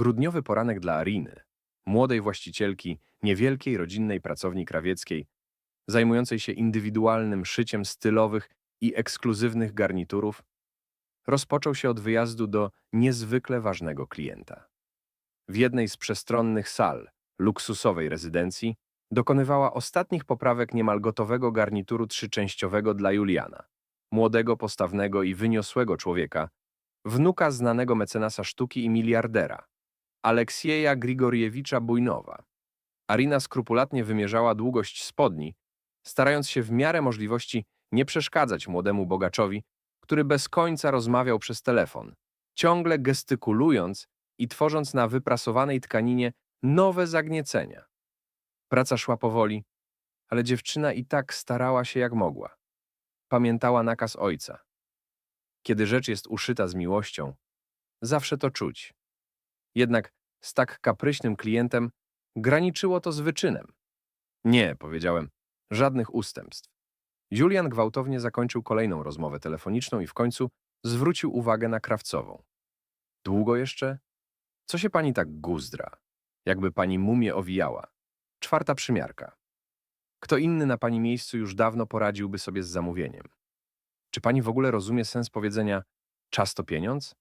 Grudniowy poranek dla Ariny, młodej właścicielki niewielkiej rodzinnej pracowni krawieckiej, zajmującej się indywidualnym szyciem stylowych i ekskluzywnych garniturów, rozpoczął się od wyjazdu do niezwykle ważnego klienta. W jednej z przestronnych sal luksusowej rezydencji dokonywała ostatnich poprawek niemal gotowego garnituru trzyczęściowego dla Juliana, młodego, postawnego i wyniosłego człowieka, wnuka znanego mecenasa sztuki i miliardera, Aleksieja Grigoriewicza Bujnowa. Arina skrupulatnie wymierzała długość spodni, starając się w miarę możliwości nie przeszkadzać młodemu bogaczowi, który bez końca rozmawiał przez telefon, ciągle gestykulując i tworząc na wyprasowanej tkaninie nowe zagniecenia. Praca szła powoli, ale dziewczyna i tak starała się jak mogła. Pamiętała nakaz ojca. Kiedy rzecz jest uszyta z miłością, zawsze to czuć. Jednak z tak kapryśnym klientem graniczyło to z wyczynem. Nie, powiedziałem, żadnych ustępstw. Julian gwałtownie zakończył kolejną rozmowę telefoniczną i w końcu zwrócił uwagę na krawcową. Długo jeszcze? Co się pani tak guzdra? Jakby pani mumię owijała. Czwarta przymiarka. Kto inny na pani miejscu już dawno poradziłby sobie z zamówieniem. Czy pani w ogóle rozumie sens powiedzenia czas to pieniądz?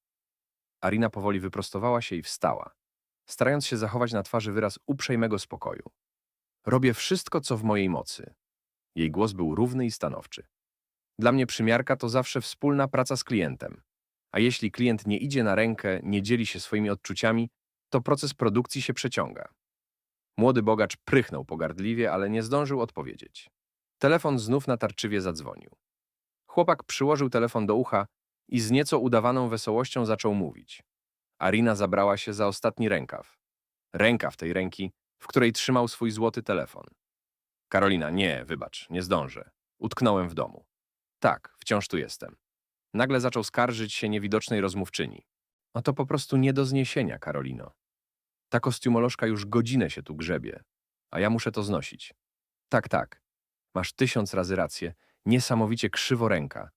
Arina powoli wyprostowała się i wstała, starając się zachować na twarzy wyraz uprzejmego spokoju. Robię wszystko, co w mojej mocy. Jej głos był równy i stanowczy. Dla mnie przymiarka to zawsze wspólna praca z klientem. A jeśli klient nie idzie na rękę, nie dzieli się swoimi odczuciami, to proces produkcji się przeciąga. Młody bogacz prychnął pogardliwie, ale nie zdążył odpowiedzieć. Telefon znów natarczywie zadzwonił. Chłopak przyłożył telefon do ucha i z nieco udawaną wesołością zaczął mówić. Arina zabrała się za ostatni rękaw. Rękaw tej ręki, w której trzymał swój złoty telefon. Karolina, nie, wybacz, nie zdążę. Utknąłem w domu. Tak, wciąż tu jestem. Nagle zaczął skarżyć się niewidocznej rozmówczyni. A to po prostu nie do zniesienia, Karolino. Ta kostiumolożka już godzinę się tu grzebie, a ja muszę to znosić. Tak, tak. Masz tysiąc razy rację. Niesamowicie krzywo ręka.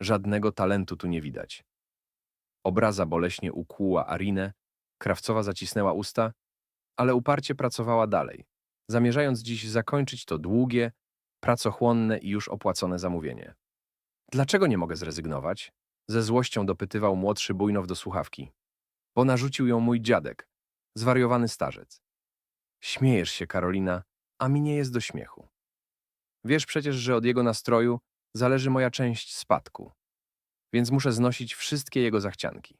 Żadnego talentu tu nie widać. Obraza boleśnie ukłuła Arinę, krawcowa zacisnęła usta, ale uparcie pracowała dalej, zamierzając dziś zakończyć to długie, pracochłonne i już opłacone zamówienie. Dlaczego nie mogę zrezygnować? Ze złością dopytywał młodszy Bujnow do słuchawki. Bo narzucił ją mój dziadek, zwariowany starzec. Śmiejesz się, Karolina, a mi nie jest do śmiechu. Wiesz przecież, że od jego nastroju zależy moja część spadku, więc muszę znosić wszystkie jego zachcianki.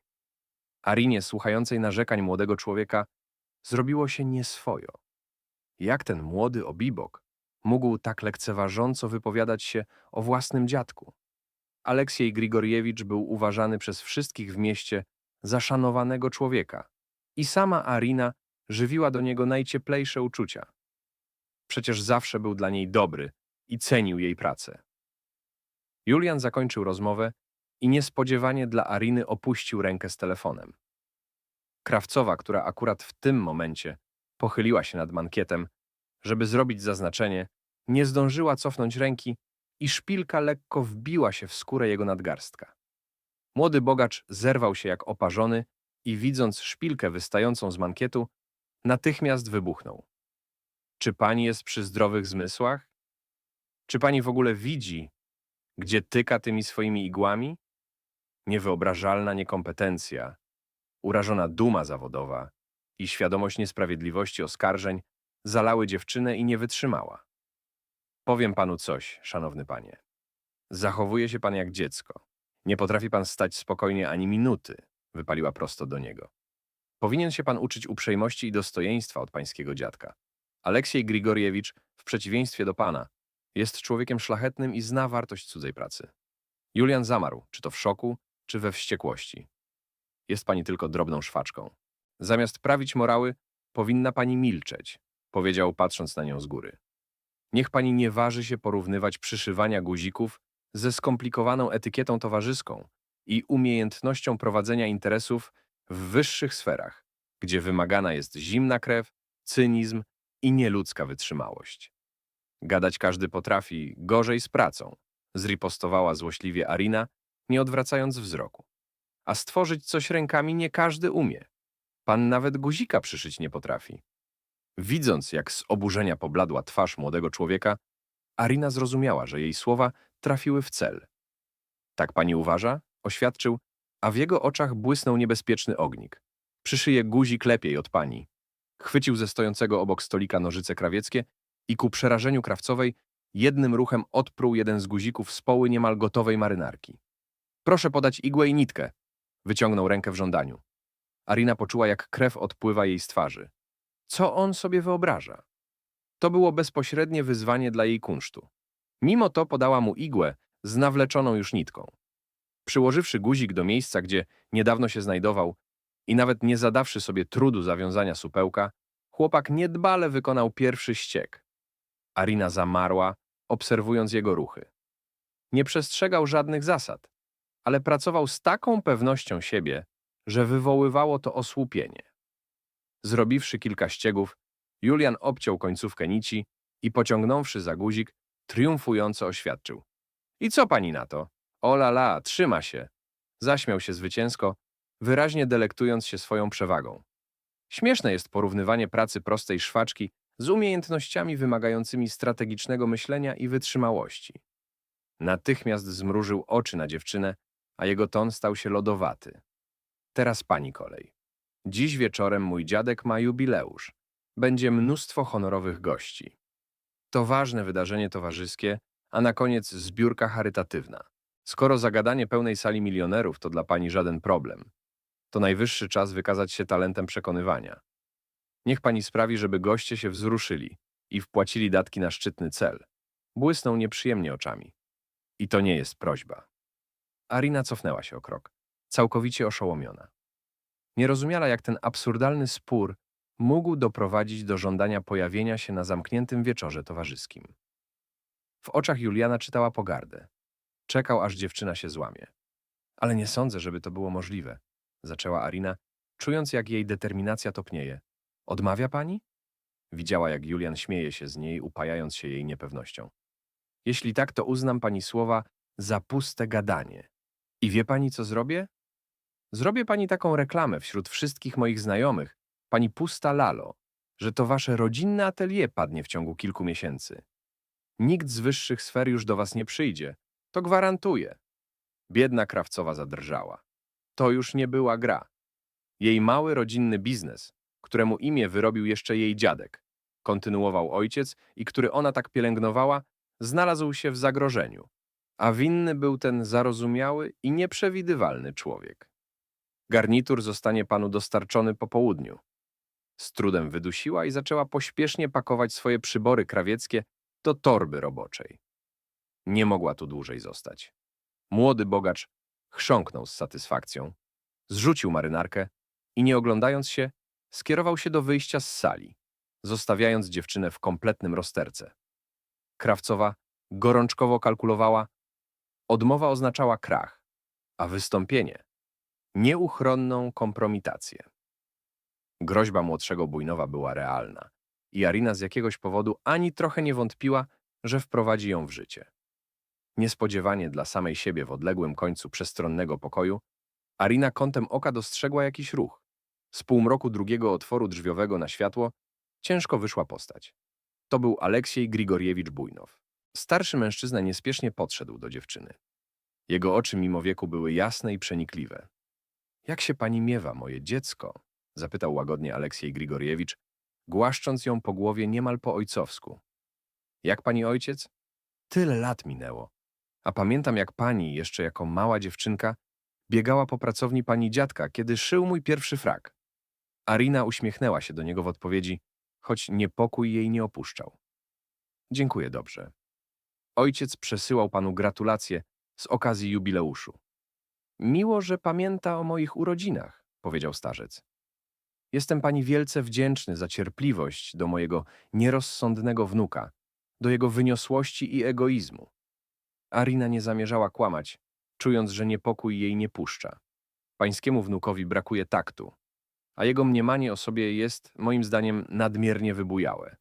Arinie, słuchającej narzekań młodego człowieka, zrobiło się nieswojo. Jak ten młody obibok mógł tak lekceważąco wypowiadać się o własnym dziadku? Aleksiej Grigoriewicz był uważany przez wszystkich w mieście za szanowanego człowieka i sama Arina żywiła do niego najcieplejsze uczucia. Przecież zawsze był dla niej dobry i cenił jej pracę. Julian zakończył rozmowę i niespodziewanie dla Ariny opuścił rękę z telefonem. Krawcowa, która akurat w tym momencie pochyliła się nad mankietem, żeby zrobić zaznaczenie, nie zdążyła cofnąć ręki i szpilka lekko wbiła się w skórę jego nadgarstka. Młody bogacz zerwał się jak oparzony i widząc szpilkę wystającą z mankietu, natychmiast wybuchnął. Czy pani jest przy zdrowych zmysłach? Czy pani w ogóle widzi, gdzie tyka tymi swoimi igłami? Niewyobrażalna niekompetencja, urażona duma zawodowa i świadomość niesprawiedliwości oskarżeń zalały dziewczynę i nie wytrzymała. Powiem panu coś, szanowny panie. Zachowuje się pan jak dziecko. Nie potrafi pan stać spokojnie ani minuty, wypaliła prosto do niego. Powinien się pan uczyć uprzejmości i dostojeństwa od pańskiego dziadka. Aleksiej Grigoriewicz, w przeciwieństwie do pana, jest człowiekiem szlachetnym i zna wartość cudzej pracy. Julian zamarł, czy to w szoku, czy we wściekłości. Jest pani tylko drobną szwaczką. Zamiast prawić morały, powinna pani milczeć, powiedział patrząc na nią z góry. Niech pani nie waży się porównywać przyszywania guzików ze skomplikowaną etykietą towarzyską i umiejętnością prowadzenia interesów w wyższych sferach, gdzie wymagana jest zimna krew, cynizm i nieludzka wytrzymałość. Gadać każdy potrafi, gorzej z pracą, zripostowała złośliwie Arina, nie odwracając wzroku. A stworzyć coś rękami nie każdy umie. Pan nawet guzika przyszyć nie potrafi. Widząc, jak z oburzenia pobladła twarz młodego człowieka, Arina zrozumiała, że jej słowa trafiły w cel. Tak pani uważa? Oświadczył, a w jego oczach błysnął niebezpieczny ognik. Przyszyje guzik lepiej od pani. Chwycił ze stojącego obok stolika nożyce krawieckie i ku przerażeniu krawcowej jednym ruchem odpruł jeden z guzików z poły niemal gotowej marynarki. Proszę podać igłę i nitkę. Wyciągnął rękę w żądaniu. Arina poczuła, jak krew odpływa jej z twarzy. Co on sobie wyobraża? To było bezpośrednie wyzwanie dla jej kunsztu. Mimo to podała mu igłę z nawleczoną już nitką. Przyłożywszy guzik do miejsca, gdzie niedawno się znajdował i nawet nie zadawszy sobie trudu zawiązania supełka, chłopak niedbale wykonał pierwszy ściek. Arina zamarła, obserwując jego ruchy. Nie przestrzegał żadnych zasad, ale pracował z taką pewnością siebie, że wywoływało to osłupienie. Zrobiwszy kilka ściegów, Julian obciął końcówkę nici i pociągnąwszy za guzik, triumfująco oświadczył. I co pani na to? Ola la, trzyma się. Zaśmiał się zwycięsko, wyraźnie delektując się swoją przewagą. Śmieszne jest porównywanie pracy prostej szwaczki z umiejętnościami wymagającymi strategicznego myślenia i wytrzymałości. Natychmiast zmrużył oczy na dziewczynę, a jego ton stał się lodowaty. Teraz pani kolej. Dziś wieczorem mój dziadek ma jubileusz. Będzie mnóstwo honorowych gości. To ważne wydarzenie towarzyskie, a na koniec zbiórka charytatywna. Skoro zagadanie pełnej sali milionerów to dla pani żaden problem, to najwyższy czas wykazać się talentem przekonywania. Niech pani sprawi, żeby goście się wzruszyli i wpłacili datki na szczytny cel. Błysnął nieprzyjemnie oczami. I to nie jest prośba. Arina cofnęła się o krok, całkowicie oszołomiona. Nie rozumiała, jak ten absurdalny spór mógł doprowadzić do żądania pojawienia się na zamkniętym wieczorze towarzyskim. W oczach Juliana czytała pogardę. Czekał, aż dziewczyna się złamie. Ale nie sądzę, żeby to było możliwe, zaczęła Arina, czując, jak jej determinacja topnieje. Odmawia pani? Widziała, jak Julian śmieje się z niej, upajając się jej niepewnością. Jeśli tak, to uznam pani słowa za puste gadanie. I wie pani, co zrobię? Zrobię pani taką reklamę wśród wszystkich moich znajomych, pani pusta lalo, że to wasze rodzinne atelier padnie w ciągu kilku miesięcy. Nikt z wyższych sfer już do was nie przyjdzie, to gwarantuję. Biedna krawcowa zadrżała. To już nie była gra. Jej mały rodzinny biznes, któremu imię wyrobił jeszcze jej dziadek, kontynuował ojciec i który ona tak pielęgnowała, znalazł się w zagrożeniu. A winny był ten zarozumiały i nieprzewidywalny człowiek. Garnitur zostanie panu dostarczony po południu. Z trudem wydusiła i zaczęła pośpiesznie pakować swoje przybory krawieckie do torby roboczej. Nie mogła tu dłużej zostać. Młody bogacz chrząknął z satysfakcją, zrzucił marynarkę i nie oglądając się, skierował się do wyjścia z sali, zostawiając dziewczynę w kompletnym rozterce. Krawcowa gorączkowo kalkulowała, odmowa oznaczała krach, a wystąpienie nieuchronną kompromitację. Groźba młodszego Bujnowa była realna i Arina z jakiegoś powodu ani trochę nie wątpiła, że wprowadzi ją w życie. Niespodziewanie dla samej siebie w odległym końcu przestronnego pokoju, Arina kątem oka dostrzegła jakiś ruch. Z półmroku drugiego otworu drzwiowego na światło ciężko wyszła postać. To był Aleksiej Grigoriewicz Bujnow. Starszy mężczyzna niespiesznie podszedł do dziewczyny. Jego oczy mimo wieku były jasne i przenikliwe. Jak się pani miewa, moje dziecko? zapytał łagodnie Aleksiej Grigoriewicz, głaszcząc ją po głowie niemal po ojcowsku. Jak pani ojciec? Tyle lat minęło. A pamiętam, jak pani, jeszcze jako mała dziewczynka, biegała po pracowni pani dziadka, kiedy szył mój pierwszy frak. Arina uśmiechnęła się do niego w odpowiedzi, choć niepokój jej nie opuszczał. Dziękuję dobrze. Ojciec przesyłał panu gratulacje z okazji jubileuszu. Miło, że pamięta o moich urodzinach, powiedział starzec. Jestem pani wielce wdzięczny za cierpliwość do mojego nierozsądnego wnuka, do jego wyniosłości i egoizmu. Arina nie zamierzała kłamać, czując, że niepokój jej nie puszcza. Pańskiemu wnukowi brakuje taktu, a jego mniemanie o sobie jest, moim zdaniem, nadmiernie wybujałe.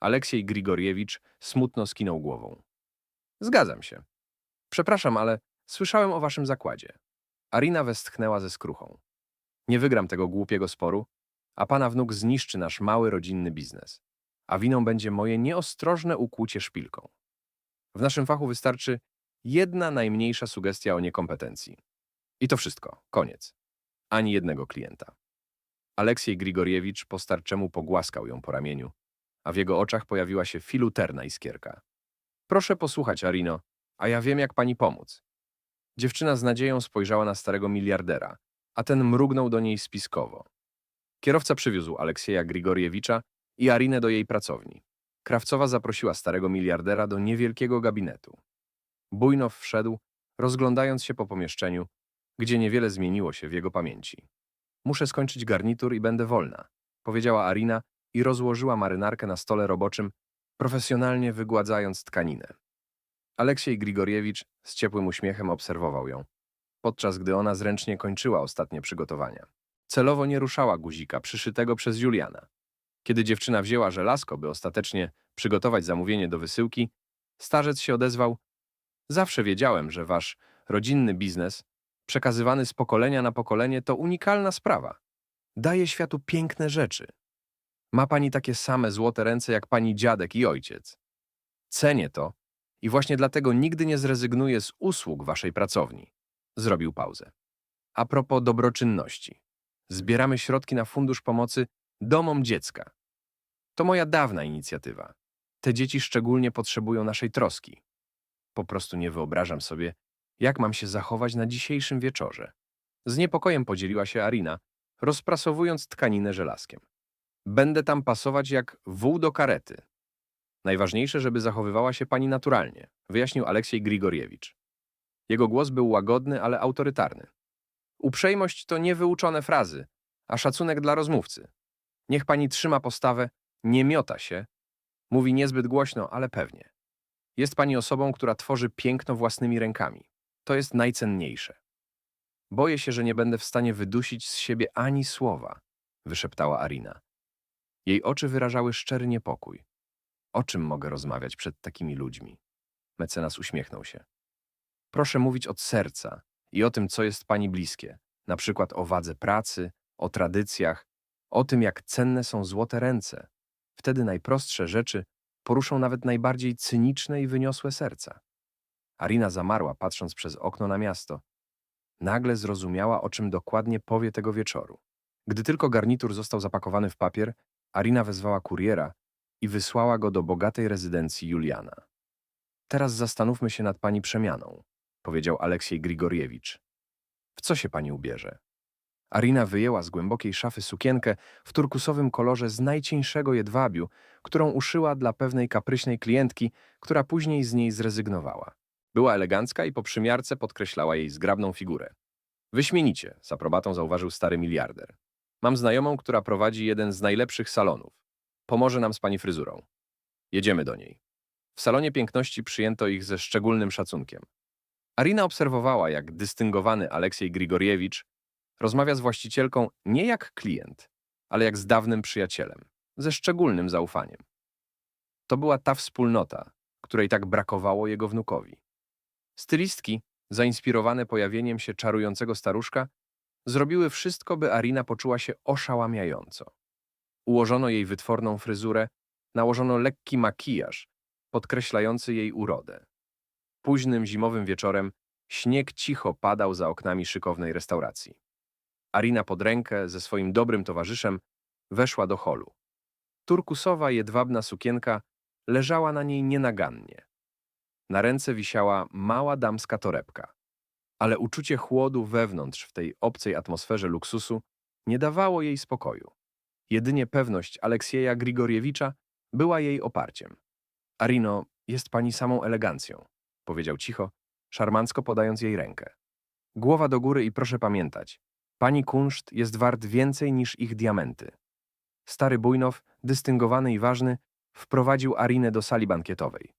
Aleksiej Grigoriewicz smutno skinął głową. Zgadzam się. Przepraszam, ale słyszałem o waszym zakładzie. Arina westchnęła ze skruchą. Nie wygram tego głupiego sporu, a pana wnuk zniszczy nasz mały rodzinny biznes. A winą będzie moje nieostrożne ukłucie szpilką. W naszym fachu wystarczy jedna najmniejsza sugestia o niekompetencji. I to wszystko. Koniec. Ani jednego klienta. Aleksiej Grigoriewicz po starczemu pogłaskał ją po ramieniu, a w jego oczach pojawiła się filuterna iskierka. Proszę posłuchać, Arino, a ja wiem, jak pani pomóc. Dziewczyna z nadzieją spojrzała na starego miliardera, a ten mrugnął do niej spiskowo. Kierowca przywiózł Aleksieja Grigoriewicza i Arinę do jej pracowni. Krawcowa zaprosiła starego miliardera do niewielkiego gabinetu. Bujnow wszedł, rozglądając się po pomieszczeniu, gdzie niewiele zmieniło się w jego pamięci. Muszę skończyć garnitur i będę wolna, powiedziała Arina i rozłożyła marynarkę na stole roboczym, profesjonalnie wygładzając tkaninę. Aleksiej Grigoriewicz z ciepłym uśmiechem obserwował ją, podczas gdy ona zręcznie kończyła ostatnie przygotowania. Celowo nie ruszała guzika przyszytego przez Juliana. Kiedy dziewczyna wzięła żelazko, by ostatecznie przygotować zamówienie do wysyłki, starzec się odezwał: Zawsze wiedziałem, że wasz rodzinny biznes, przekazywany z pokolenia na pokolenie, to unikalna sprawa. Daje światu piękne rzeczy. Ma pani takie same złote ręce jak pani dziadek i ojciec. Cenię to i właśnie dlatego nigdy nie zrezygnuję z usług waszej pracowni. Zrobił pauzę. A propos dobroczynności. Zbieramy środki na fundusz pomocy domom dziecka. To moja dawna inicjatywa. Te dzieci szczególnie potrzebują naszej troski. Po prostu nie wyobrażam sobie, jak mam się zachować na dzisiejszym wieczorze. Z niepokojem podzieliła się Arina, rozprasowując tkaninę żelazkiem. Będę tam pasować jak wół do karety. Najważniejsze, żeby zachowywała się pani naturalnie, wyjaśnił Aleksiej Grigoriewicz. Jego głos był łagodny, ale autorytarny. Uprzejmość to niewyuczone frazy, a szacunek dla rozmówcy. Niech pani trzyma postawę, nie miota się, mówi niezbyt głośno, ale pewnie. Jest pani osobą, która tworzy piękno własnymi rękami. To jest najcenniejsze. Boję się, że nie będę w stanie wydusić z siebie ani słowa, wyszeptała Arina. Jej oczy wyrażały szczery niepokój. O czym mogę rozmawiać przed takimi ludźmi? Mecenas uśmiechnął się. Proszę mówić od serca i o tym, co jest pani bliskie, na przykład o wadze pracy, o tradycjach, o tym, jak cenne są złote ręce. Wtedy najprostsze rzeczy poruszą nawet najbardziej cyniczne i wyniosłe serca. Arina zamarła, patrząc przez okno na miasto. Nagle zrozumiała, o czym dokładnie powie tego wieczoru. Gdy tylko garnitur został zapakowany w papier, Arina wezwała kuriera i wysłała go do bogatej rezydencji Juliana. Teraz zastanówmy się nad pani przemianą, powiedział Aleksiej Grigoriewicz. W co się pani ubierze? Arina wyjęła z głębokiej szafy sukienkę w turkusowym kolorze z najcieńszego jedwabiu, którą uszyła dla pewnej kapryśnej klientki, która później z niej zrezygnowała. Była elegancka i po przymiarce podkreślała jej zgrabną figurę. Wyśmienicie, z aprobatą zauważył stary miliarder. Mam znajomą, która prowadzi jeden z najlepszych salonów. Pomoże nam z pani fryzurą. Jedziemy do niej. W salonie piękności przyjęto ich ze szczególnym szacunkiem. Arina obserwowała, jak dystyngowany Aleksiej Grigoriewicz rozmawia z właścicielką nie jak klient, ale jak z dawnym przyjacielem, ze szczególnym zaufaniem. To była ta wspólnota, której tak brakowało jego wnukowi. Stylistki, zainspirowane pojawieniem się czarującego staruszka, zrobiły wszystko, by Arina poczuła się oszałamiająco. Ułożono jej wytworną fryzurę, nałożono lekki makijaż, podkreślający jej urodę. Późnym zimowym wieczorem śnieg cicho padał za oknami szykownej restauracji. Arina pod rękę ze swoim dobrym towarzyszem weszła do holu. Turkusowa, jedwabna sukienka leżała na niej nienagannie. Na ręce wisiała mała damska torebka. Ale uczucie chłodu wewnątrz w tej obcej atmosferze luksusu nie dawało jej spokoju. Jedynie pewność Aleksieja Grigoriewicza była jej oparciem. Arino, jest pani samą elegancją, powiedział cicho, szarmancko podając jej rękę. Głowa do góry i proszę pamiętać, pani kunszt jest wart więcej niż ich diamenty. Stary Bujnow, dystyngowany i ważny, wprowadził Arinę do sali bankietowej.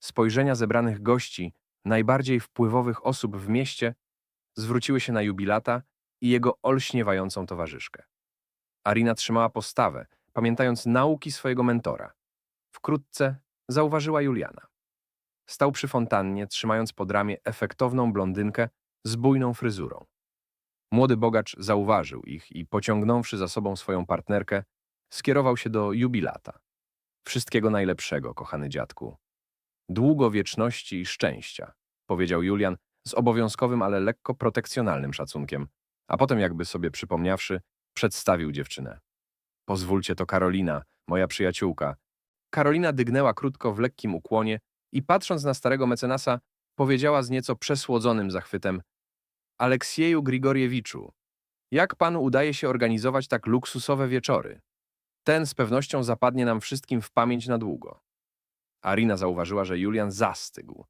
Spojrzenia zebranych gości, najbardziej wpływowych osób w mieście, zwróciły się na jubilata i jego olśniewającą towarzyszkę. Arina trzymała postawę, pamiętając nauki swojego mentora. Wkrótce zauważyła Juliana. Stał przy fontannie, trzymając pod ramię efektowną blondynkę z bujną fryzurą. Młody bogacz zauważył ich i pociągnąwszy za sobą swoją partnerkę, skierował się do jubilata. Wszystkiego najlepszego, kochany dziadku. Długowieczności i szczęścia, powiedział Julian z obowiązkowym, ale lekko protekcjonalnym szacunkiem, a potem jakby sobie przypomniawszy, przedstawił dziewczynę. Pozwólcie, to Karolina, moja przyjaciółka. Karolina dygnęła krótko w lekkim ukłonie i patrząc na starego mecenasa, powiedziała z nieco przesłodzonym zachwytem Aleksieju Grigoriewiczu, jak panu udaje się organizować tak luksusowe wieczory? Ten z pewnością zapadnie nam wszystkim w pamięć na długo. Arina zauważyła, że Julian zastygł,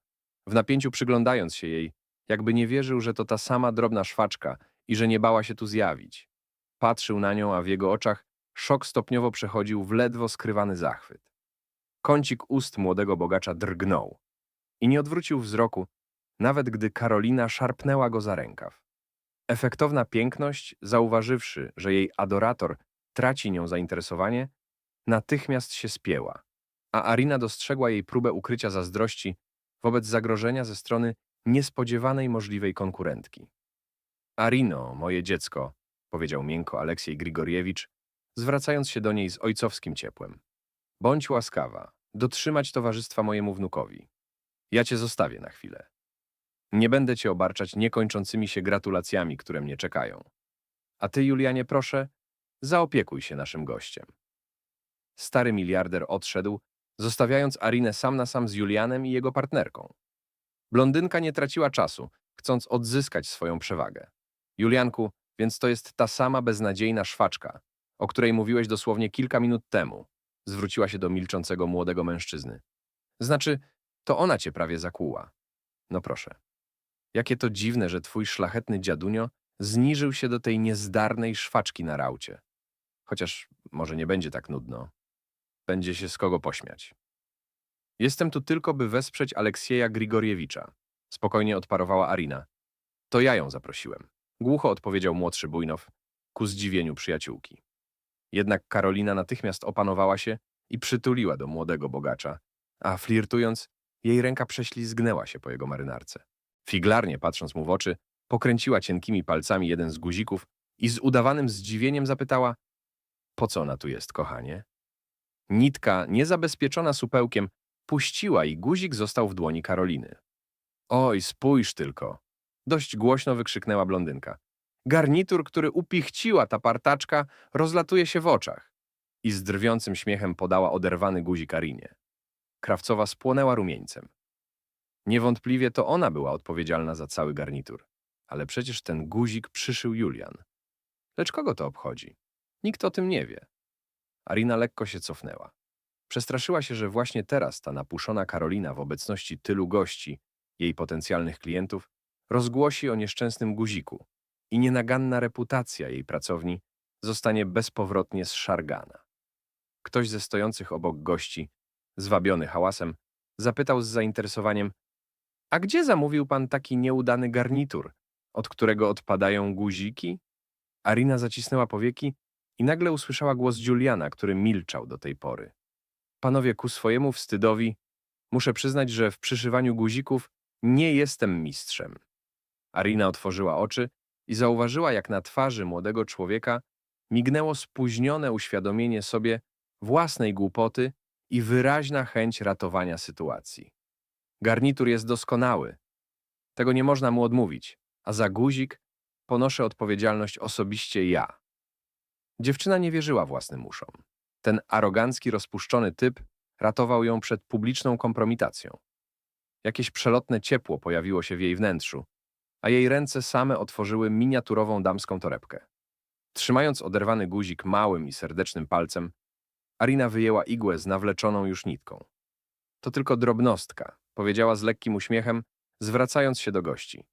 w napięciu przyglądając się jej, jakby nie wierzył, że to ta sama drobna szwaczka i że nie bała się tu zjawić. Patrzył na nią, a w jego oczach szok stopniowo przechodził w ledwo skrywany zachwyt. Kącik ust młodego bogacza drgnął i nie odwrócił wzroku, nawet gdy Karolina szarpnęła go za rękaw. Efektowna piękność, zauważywszy, że jej adorator traci nią zainteresowanie, natychmiast się spięła, a Arina dostrzegła jej próbę ukrycia zazdrości wobec zagrożenia ze strony niespodziewanej możliwej konkurentki. Arino, moje dziecko, powiedział miękko Aleksiej Grigoriewicz, zwracając się do niej z ojcowskim ciepłem. Bądź łaskawa, dotrzymać towarzystwa mojemu wnukowi. Ja cię zostawię na chwilę. Nie będę cię obarczać niekończącymi się gratulacjami, które mnie czekają. A ty, Julianie, proszę, zaopiekuj się naszym gościem. Stary miliarder odszedł, zostawiając Arinę sam na sam z Julianem i jego partnerką. Blondynka nie traciła czasu, chcąc odzyskać swoją przewagę. Julianku, więc to jest ta sama beznadziejna szwaczka, o której mówiłeś dosłownie kilka minut temu, zwróciła się do milczącego młodego mężczyzny. Znaczy, to ona cię prawie zakłuła. No proszę. Jakie to dziwne, że twój szlachetny dziadunio zniżył się do tej niezdarnej szwaczki na raucie. Chociaż może nie będzie tak nudno. Będzie się z kogo pośmiać. Jestem tu tylko, by wesprzeć Aleksieja Grigoriewicza. Spokojnie odparowała Arina. To ja ją zaprosiłem. Głucho odpowiedział młodszy Bujnow, ku zdziwieniu przyjaciółki. Jednak Karolina natychmiast opanowała się i przytuliła do młodego bogacza, a flirtując, jej ręka prześlizgnęła się po jego marynarce. Figlarnie, patrząc mu w oczy, pokręciła cienkimi palcami jeden z guzików i z udawanym zdziwieniem zapytała Po co ona tu jest, kochanie? Nitka, niezabezpieczona supełkiem, puściła i guzik został w dłoni Karoliny. Oj, spójrz tylko! Dość głośno wykrzyknęła blondynka. Garnitur, który upichciła ta partaczka, rozlatuje się w oczach. I z drwiącym śmiechem podała oderwany guzik Karinie. Krawcowa spłonęła rumieńcem. Niewątpliwie to ona była odpowiedzialna za cały garnitur. Ale przecież ten guzik przyszył Julian. Lecz kogo to obchodzi? Nikt o tym nie wie. Arina lekko się cofnęła. Przestraszyła się, że właśnie teraz ta napuszona Karolina w obecności tylu gości, jej potencjalnych klientów, rozgłosi o nieszczęsnym guziku i nienaganna reputacja jej pracowni zostanie bezpowrotnie zszargana. Ktoś ze stojących obok gości, zwabiony hałasem, zapytał z zainteresowaniem A gdzie zamówił pan taki nieudany garnitur, od którego odpadają guziki? Arina zacisnęła powieki i nagle usłyszała głos Juliana, który milczał do tej pory. Panowie, ku swojemu wstydowi, muszę przyznać, że w przyszywaniu guzików nie jestem mistrzem. Arina otworzyła oczy i zauważyła, jak na twarzy młodego człowieka mignęło spóźnione uświadomienie sobie własnej głupoty i wyraźna chęć ratowania sytuacji. Garnitur jest doskonały. Tego nie można mu odmówić, a za guzik ponoszę odpowiedzialność osobiście ja. Dziewczyna nie wierzyła własnym uszom. Ten arogancki, rozpuszczony typ ratował ją przed publiczną kompromitacją. Jakieś przelotne ciepło pojawiło się w jej wnętrzu, a jej ręce same otworzyły miniaturową damską torebkę. Trzymając oderwany guzik małym i serdecznym palcem, Arina wyjęła igłę z nawleczoną już nitką. To tylko drobnostka, powiedziała z lekkim uśmiechem, zwracając się do gości.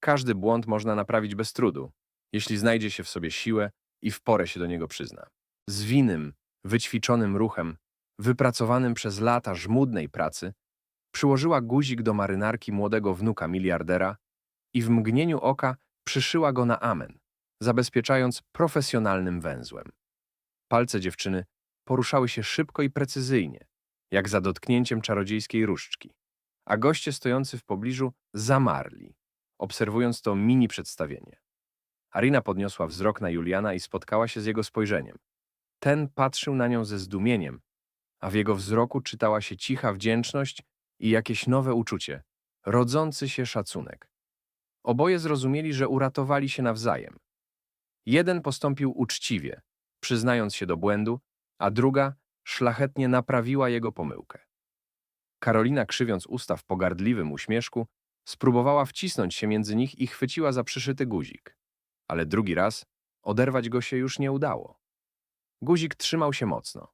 Każdy błąd można naprawić bez trudu, jeśli znajdzie się w sobie siłę i w porę się do niego przyzna. Zwinnym, wyćwiczonym ruchem, wypracowanym przez lata żmudnej pracy, przyłożyła guzik do marynarki młodego wnuka miliardera i w mgnieniu oka przyszyła go na amen, zabezpieczając profesjonalnym węzłem. Palce dziewczyny poruszały się szybko i precyzyjnie, jak za dotknięciem czarodziejskiej różdżki, a goście stojący w pobliżu zamarli, obserwując to mini przedstawienie. Arina podniosła wzrok na Juliana i spotkała się z jego spojrzeniem. Ten patrzył na nią ze zdumieniem, a w jego wzroku czytała się cicha wdzięczność i jakieś nowe uczucie, rodzący się szacunek. Oboje zrozumieli, że uratowali się nawzajem. Jeden postąpił uczciwie, przyznając się do błędu, a druga szlachetnie naprawiła jego pomyłkę. Karolina, krzywiąc usta w pogardliwym uśmieszku, spróbowała wcisnąć się między nich i chwyciła za przyszyty guzik. Ale drugi raz oderwać go się już nie udało. Guzik trzymał się mocno.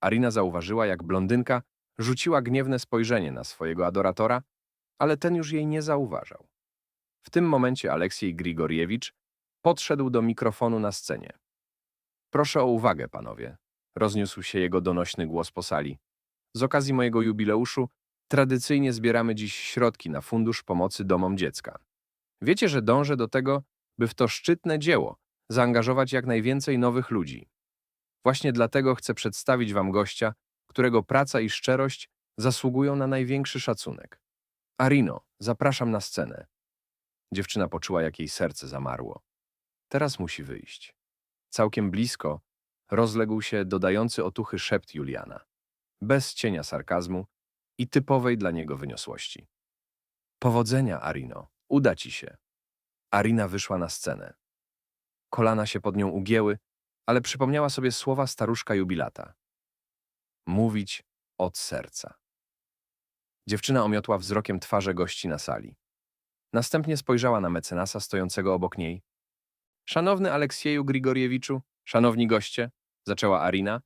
Arina zauważyła, jak blondynka rzuciła gniewne spojrzenie na swojego adoratora, ale ten już jej nie zauważał. W tym momencie Aleksiej Grigoriewicz podszedł do mikrofonu na scenie. Proszę o uwagę, panowie, rozniósł się jego donośny głos po sali. Z okazji mojego jubileuszu tradycyjnie zbieramy dziś środki na Fundusz Pomocy Domom Dziecka. Wiecie, że dążę do tego, by w to szczytne dzieło zaangażować jak najwięcej nowych ludzi. Właśnie dlatego chcę przedstawić wam gościa, którego praca i szczerość zasługują na największy szacunek. Arino, zapraszam na scenę. Dziewczyna poczuła, jak jej serce zamarło. Teraz musi wyjść. Całkiem blisko rozległ się dodający otuchy szept Juliana, bez cienia sarkazmu i typowej dla niego wyniosłości. Powodzenia, Arino, uda ci się. Arina wyszła na scenę. Kolana się pod nią ugięły, ale przypomniała sobie słowa staruszka jubilata. Mówić od serca. Dziewczyna omiotła wzrokiem twarze gości na sali. Następnie spojrzała na mecenasa stojącego obok niej. Szanowny Aleksieju Grigoriewiczu, szanowni goście, zaczęła Arina,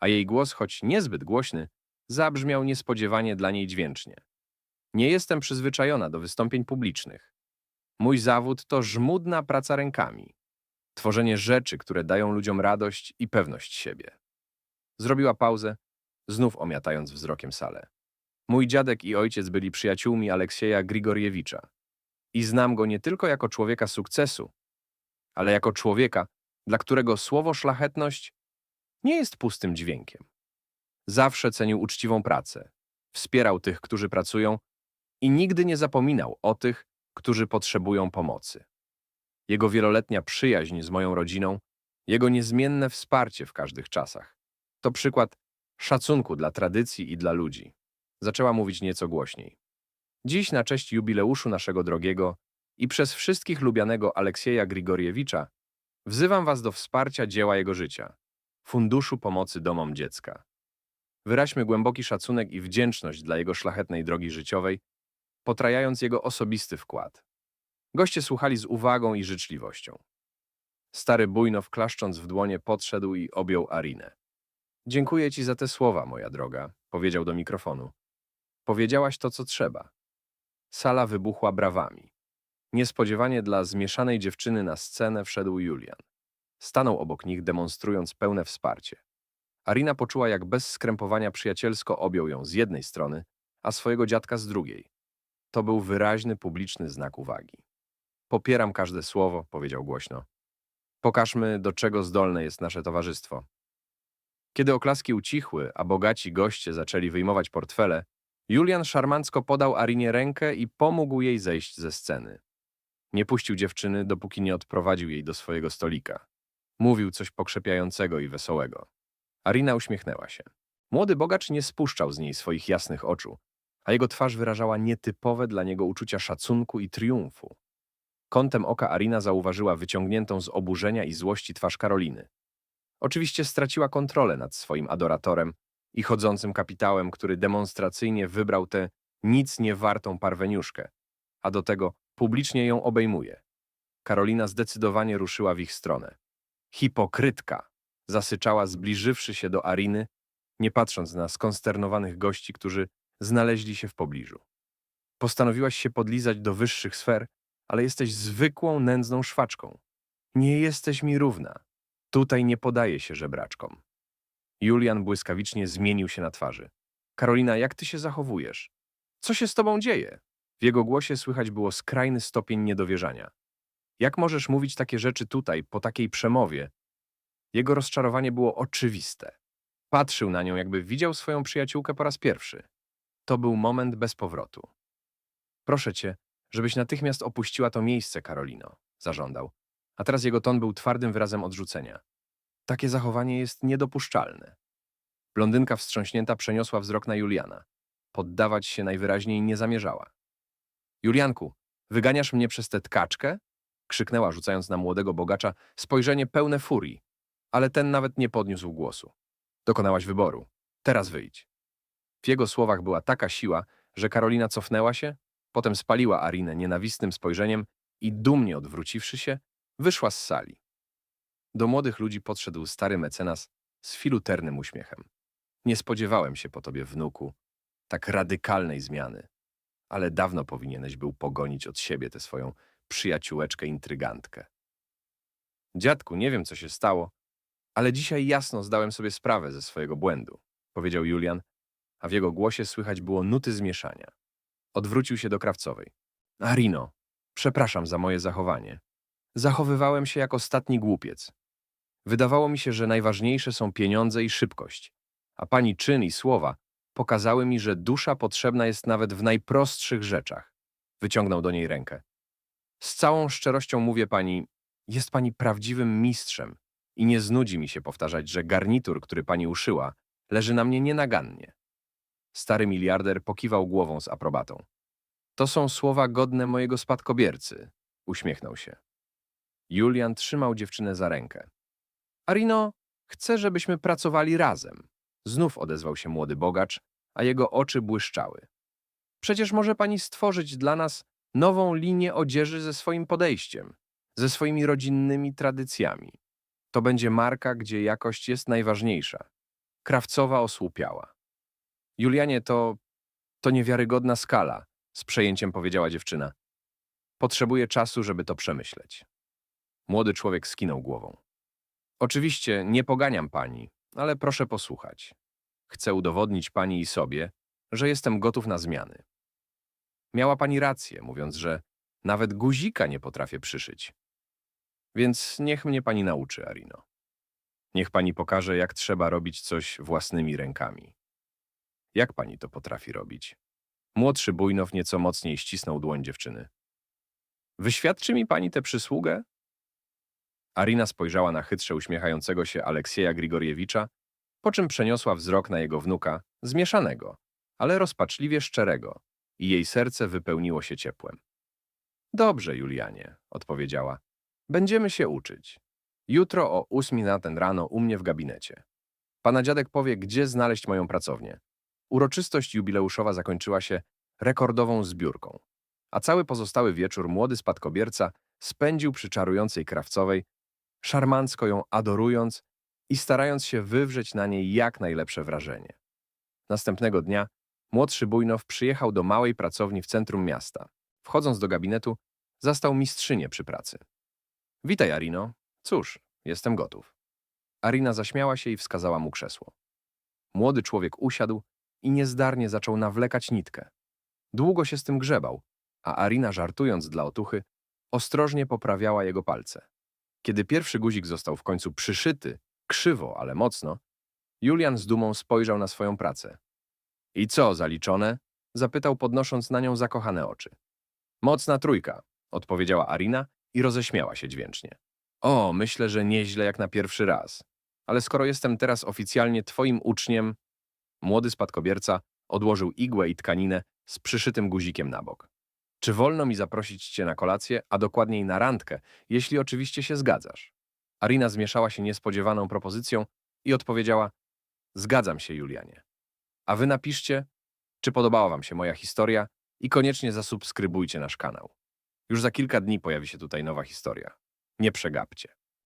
a jej głos, choć niezbyt głośny, zabrzmiał niespodziewanie dla niej dźwięcznie. Nie jestem przyzwyczajona do wystąpień publicznych. Mój zawód to żmudna praca rękami. Tworzenie rzeczy, które dają ludziom radość i pewność siebie. Zrobiła pauzę, znów omiatając wzrokiem salę. Mój dziadek i ojciec byli przyjaciółmi Aleksieja Grigoriewicza. I znam go nie tylko jako człowieka sukcesu, ale jako człowieka, dla którego słowo szlachetność nie jest pustym dźwiękiem. Zawsze cenił uczciwą pracę, wspierał tych, którzy pracują i nigdy nie zapominał o tych, którzy potrzebują pomocy. Jego wieloletnia przyjaźń z moją rodziną, jego niezmienne wsparcie w każdych czasach. To przykład szacunku dla tradycji i dla ludzi. Zaczęła mówić nieco głośniej. Dziś na cześć jubileuszu naszego drogiego i przez wszystkich lubianego Aleksieja Grigoriewicza wzywam was do wsparcia dzieła jego życia, Funduszu Pomocy Domom Dziecka. Wyraźmy głęboki szacunek i wdzięczność dla jego szlachetnej drogi życiowej, potrajając jego osobisty wkład. Goście słuchali z uwagą i życzliwością. Stary Bujnow, klaszcząc w dłonie, podszedł i objął Arinę. Dziękuję ci za te słowa, moja droga, powiedział do mikrofonu. Powiedziałaś to, co trzeba. Sala wybuchła brawami. Niespodziewanie dla zmieszanej dziewczyny na scenę wszedł Julian. Stanął obok nich, demonstrując pełne wsparcie. Arina poczuła, jak bez skrępowania przyjacielsko objął ją z jednej strony, a swojego dziadka z drugiej. To był wyraźny publiczny znak uwagi. Popieram każde słowo, powiedział głośno. Pokażmy, do czego zdolne jest nasze towarzystwo. Kiedy oklaski ucichły, a bogaci goście zaczęli wyjmować portfele, Julian szarmancko podał Arinie rękę i pomógł jej zejść ze sceny. Nie puścił dziewczyny, dopóki nie odprowadził jej do swojego stolika. Mówił coś pokrzepiającego i wesołego. Arina uśmiechnęła się. Młody bogacz nie spuszczał z niej swoich jasnych oczu, a jego twarz wyrażała nietypowe dla niego uczucia szacunku i triumfu. Kątem oka Arina zauważyła wyciągniętą z oburzenia i złości twarz Karoliny. Oczywiście straciła kontrolę nad swoim adoratorem i chodzącym kapitałem, który demonstracyjnie wybrał tę nic nie wartą parweniuszkę, a do tego publicznie ją obejmuje. Karolina zdecydowanie ruszyła w ich stronę. Hipokrytka! Zasyczała, zbliżywszy się do Ariny, nie patrząc na skonsternowanych gości, którzy znaleźli się w pobliżu. Postanowiłaś się podlizać do wyższych sfer, ale jesteś zwykłą, nędzną szwaczką. Nie jesteś mi równa. Tutaj nie podaje się żebraczkom. Julian błyskawicznie zmienił się na twarzy. Karolina, jak ty się zachowujesz? Co się z tobą dzieje? W jego głosie słychać było skrajny stopień niedowierzania. Jak możesz mówić takie rzeczy tutaj, po takiej przemowie? Jego rozczarowanie było oczywiste. Patrzył na nią, jakby widział swoją przyjaciółkę po raz pierwszy. To był moment bez powrotu. Proszę cię, żebyś natychmiast opuściła to miejsce, Karolino, zażądał. a teraz jego ton był twardym wyrazem odrzucenia. Takie zachowanie jest niedopuszczalne. Blondynka wstrząśnięta przeniosła wzrok na Juliana. Poddawać się najwyraźniej nie zamierzała. Julianku, wyganiasz mnie przez tę tkaczkę? krzyknęła, rzucając na młodego bogacza spojrzenie pełne furii, ale ten nawet nie podniósł głosu. Dokonałaś wyboru. Teraz wyjdź. W jego słowach była taka siła, że Karolina cofnęła się, potem spaliła Arinę nienawistnym spojrzeniem i dumnie odwróciwszy się, wyszła z sali. Do młodych ludzi podszedł stary mecenas z filuternym uśmiechem. Nie spodziewałem się po tobie, wnuku, tak radykalnej zmiany, ale dawno powinieneś był pogonić od siebie tę swoją przyjaciółeczkę intrygantkę. Dziadku, nie wiem, co się stało, ale dzisiaj jasno zdałem sobie sprawę ze swojego błędu, powiedział Julian, a w jego głosie słychać było nuty zmieszania. Odwrócił się do krawcowej. Arino, przepraszam za moje zachowanie. Zachowywałem się jak ostatni głupiec. Wydawało mi się, że najważniejsze są pieniądze i szybkość, a pani czyn i słowa pokazały mi, że dusza potrzebna jest nawet w najprostszych rzeczach. Wyciągnął do niej rękę. Z całą szczerością mówię pani, jest pani prawdziwym mistrzem i nie znudzi mi się powtarzać, że garnitur, który pani uszyła, leży na mnie nienagannie. Stary miliarder pokiwał głową z aprobatą. To są słowa godne mojego spadkobiercy, uśmiechnął się. Julian trzymał dziewczynę za rękę. Arino, chcę, żebyśmy pracowali razem. Znów odezwał się młody bogacz, a jego oczy błyszczały. Przecież może pani stworzyć dla nas nową linię odzieży ze swoim podejściem, ze swoimi rodzinnymi tradycjami. To będzie marka, gdzie jakość jest najważniejsza. Krawcowa osłupiała. Julianie, to, to niewiarygodna skala, z przejęciem powiedziała dziewczyna. Potrzebuję czasu, żeby to przemyśleć. Młody człowiek skinął głową. Oczywiście nie poganiam pani, ale proszę posłuchać. Chcę udowodnić pani i sobie, że jestem gotów na zmiany. Miała pani rację, mówiąc, że nawet guzika nie potrafię przyszyć. Więc niech mnie pani nauczy, Arino. Niech pani pokaże, jak trzeba robić coś własnymi rękami. Jak pani to potrafi robić? Młodszy Bujnow nieco mocniej ścisnął dłoń dziewczyny. Wyświadczy mi pani tę przysługę? Arina spojrzała na chytrze uśmiechającego się Aleksieja Grigoriewicza, po czym przeniosła wzrok na jego wnuka, zmieszanego, ale rozpaczliwie szczerego, i jej serce wypełniło się ciepłem. Dobrze, Julianie, odpowiedziała. Będziemy się uczyć. Jutro o ósmej na ten rano u mnie w gabinecie. Pana dziadek powie, gdzie znaleźć moją pracownię. Uroczystość jubileuszowa zakończyła się rekordową zbiórką, a cały pozostały wieczór młody spadkobierca spędził przy czarującej krawcowej, szarmancko ją adorując i starając się wywrzeć na niej jak najlepsze wrażenie. Następnego dnia młodszy Bujnow przyjechał do małej pracowni w centrum miasta. Wchodząc do gabinetu, zastał mistrzynię przy pracy. Witaj, Arino. Cóż, jestem gotów. Arina zaśmiała się i wskazała mu krzesło. Młody człowiek usiadł i niezdarnie zaczął nawlekać nitkę. Długo się z tym grzebał, a Arina, żartując dla otuchy, ostrożnie poprawiała jego palce. Kiedy pierwszy guzik został w końcu przyszyty, krzywo, ale mocno, Julian z dumą spojrzał na swoją pracę. I co, zaliczone? zapytał, podnosząc na nią zakochane oczy. Mocna trójka, odpowiedziała Arina i roześmiała się dźwięcznie. O, myślę, że nieźle jak na pierwszy raz. Ale skoro jestem teraz oficjalnie twoim uczniem, młody spadkobierca odłożył igłę i tkaninę z przyszytym guzikiem na bok. Czy wolno mi zaprosić cię na kolację, a dokładniej na randkę, jeśli oczywiście się zgadzasz? Arina zmieszała się niespodziewaną propozycją i odpowiedziała: Zgadzam się, Julianie. A wy napiszcie, czy podobała wam się moja historia i koniecznie zasubskrybujcie nasz kanał. Już za kilka dni pojawi się tutaj nowa historia. Nie przegapcie.